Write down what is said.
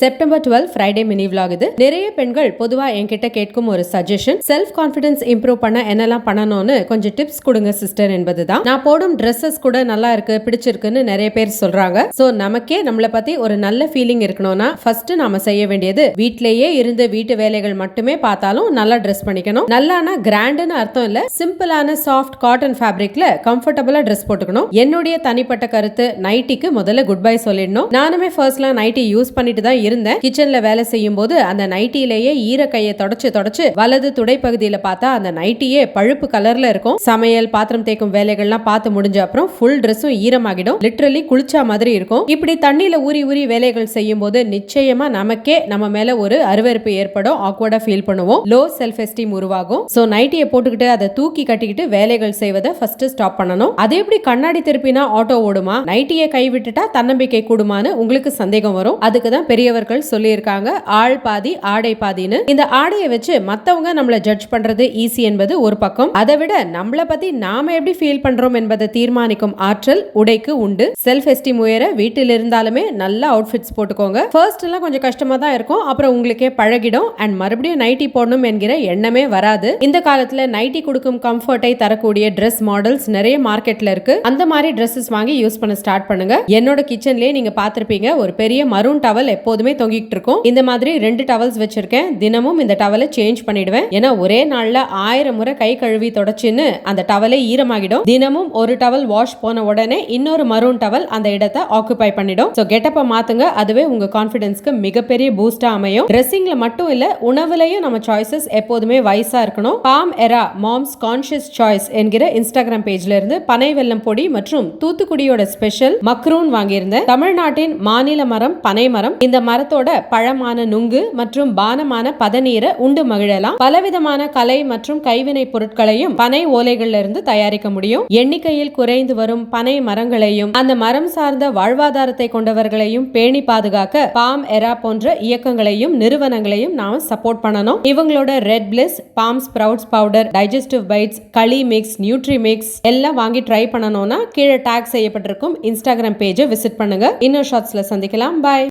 September twelve Friday mini vlog இது. நிறைய பெண்கள் பொதுவா என்கிட்ட கேட்கும் ஒரு சஜஷன் செல்ஃப் கான்ஃபிடன்ஸ் இம்ப்ரூவ் பண்ண என்னெல்லாம் பண்ணணும்னு கொஞ்சம் டிப்ஸ் கொடுங்க சிஸ்டர் என்பதுதான். நான் போடும் ட்ரெஸ்ஸஸ் கூட நல்லா இருக்கு பிடிச்சிருக்குன்னு நிறைய பேர் சொல்றாங்க. சோ நமக்கே நம்மளை பத்தி ஒரு நல்ல ஃபீலிங் இருக்கணும்னா ஃபர்ஸ்ட் நாம செய்ய வேண்டியது வீட்லயே இருந்து வீட்டு வேலைகள் மட்டுமே பார்த்தாலும் நல்லா ட்ரெஸ் பண்ணிக்கணும். நல்லானா கிராண்டுன்னு அர்த்தம் இல்ல சிம்பிளான சாஃப்ட் காட்டன் ஃபேப்ரிக்ல கம்ஃபர்டபுளா ட்ரெஸ் போட்டுக்கணும். என்னுடைய தனிப்பட்ட கருத்து நைட்டிக்கு முதல்ல குட் பை சொல்லிடணும். நானுமே ஃபர்ஸ்ட்லாம் நைட்டி யூஸ் பண்ணிட்டு தான் இருந்தேன் கிச்சன்ல வேலை செய்யும் போது அந்த நைட்டிலேயே ஈர கையை தொடச்சு தொடச்சு வலது துடை பகுதியில பார்த்தா அந்த நைட்டியே பழுப்பு கலர்ல இருக்கும். சமையல் பாத்திரம் தேய்க்கும் வேலைகள்லாம் பார்த்து முடிஞ்ச அப்புறம் ஃபுல் ட்ரெஸ்ஸும் ஈரமாகிடும். லிட்ரலி குளிச்சா மாதிரி இருக்கும். இப்படி தண்ணியில ஊறி ஊறி வேலைகள் செய்யும் போது நிச்சயமா நமக்கே நம்ம மேல ஒரு அருவருப்பு ஏற்படும். ஆக்வர்டா ஃபீல் பண்ணுவோம். லோ செல்ஃப் எஸ்டீம் உருவாகும். சோ நைட்டியை போட்டுக்கிட்டு அதை தூக்கி கட்டிக்கிட்டு வேலைகள் செய்வதை ஃபர்ஸ்ட் ஸ்டாப் பண்ணணும். அதே எப்படி கண்ணாடி திருப்பினா ஆட்டோ ஓடுமா? நைட்டியை கை விட்டுட்டா தன்னம்பிக்கை கூடுமான்னு உங்களுக்கு சந்தேகம் வரும். அதுக்கு தான் பெரிய பெரியவர்கள் சொல்லியிருக்காங்க ஆள் பாதி ஆடை பாதின்னு. இந்த ஆடையை வச்சு மத்தவங்க நம்மள ஜட்ஜ் பண்றது ஈஸி என்பது ஒரு பக்கம். அதை விட நம்மள பத்தி நாம எப்படி ஃபீல் பண்றோம் என்பதை தீர்மானிக்கும் ஆற்றல் உடைக்கு உண்டு. செல்ஃப் எஸ்டீம் உயர வீட்டில் இருந்தாலுமே நல்ல அவுட்ஃபிட்ஸ் போட்டுக்கோங்க. ஃபர்ஸ்ட் எல்லாம் கொஞ்சம் கஷ்டமா தான் இருக்கும். அப்புறம் உங்களுக்கே பழகிடும். அண்ட் மறுபடியும் நைட்டி போடணும் என்கிற எண்ணமே வராது. இந்த காலத்துல நைட்டி கொடுக்கும் கம்ஃபர்ட்டை தரக்கூடிய ட்ரெஸ் மாடல்ஸ் நிறைய மார்க்கெட்ல இருக்கு. அந்த மாதிரி ட்ரெஸ்ஸஸ் வாங்கி யூஸ் பண்ண ஸ்டார்ட் பண்ணுங்க. என்னோட கிச்சன்லயே நீங்க பாத்திருப்பீங்க ஒரு பெரிய மரூன் டவல் எப்போதும் தொங்கிட்டு இருக்கும். இந்த மாதிரி ரெண்டு டவல்ஸ் வச்சிருக்கேன். தினமும் இந்த டவலை சேஞ்ச் பண்ணிடுவேன். ஏன்னா ஒரே நாள்ல ஆயிரம் முறை கை கழுவி தொடச்சுன்னு அந்த டவலே ஈரமாகிடும். தினமும் ஒரு டவல் வாஷ் போன உடனே இன்னொரு மரூன் டவல் அந்த இடத்தை ஆக்குபை பண்ணிடும். சோ கெட்டப்ப மாத்துங்க. அதுவே உங்க கான்பிடன்ஸ்க்கு மிகப்பெரிய பூஸ்டா அமையும். ட்ரெஸ்ஸிங்ல மட்டும் இல்ல உணவுலயும் நம்ம சாய்ஸஸ் எப்போதுமே வயசா இருக்கணும். Palm era moms conscious choice என்கிற இன்ஸ்டாகிராம் பேஜ்ல இருந்து பனை வெல்லம் பொடி மற்றும் தூத்துக்குடியோட ஸ்பெஷல் மக்ரூன் வாங்கியிருந்தேன். தமிழ்நாட்டின் மாநில மரம் பனை மரம் இந்த மரத்தோட பழமான நுங்கு மற்றும் பானமான பதநீரை உண்டு மகிழலாம். பலவிதமான கலை மற்றும் கைவினை பொருட்களையும் பனை ஓலைகள்ல இருந்து தயாரிக்க முடியும். எண்ணிக்கையில் குறைந்து வரும் பனை மரங்களையும் அந்த மரம் சார்ந்த வாழ்வாதாரத்தை கொண்டவர்களையும் பேணி பாதுகாக்க பாம் எரா போன்ற இயக்கங்களையும் நிறுவனங்களையும் நாம சப்போர்ட் பண்ணணும். இவங்களோட red bliss palm sprouts powder digestive bites களி மிக்ஸ் நியூட்ரி மிக்ஸ் எல்லாம் வாங்கி ட்ரை பண்ணணும்னா கீழே டேக் செய்யப்பட்டிருக்கும் இன்ஸ்டாகிராம் பேஜை விசிட் பண்ணுங்க. இன்னும் ஷார்ட்ஸ்ல சந்திக்கலாம். பாய்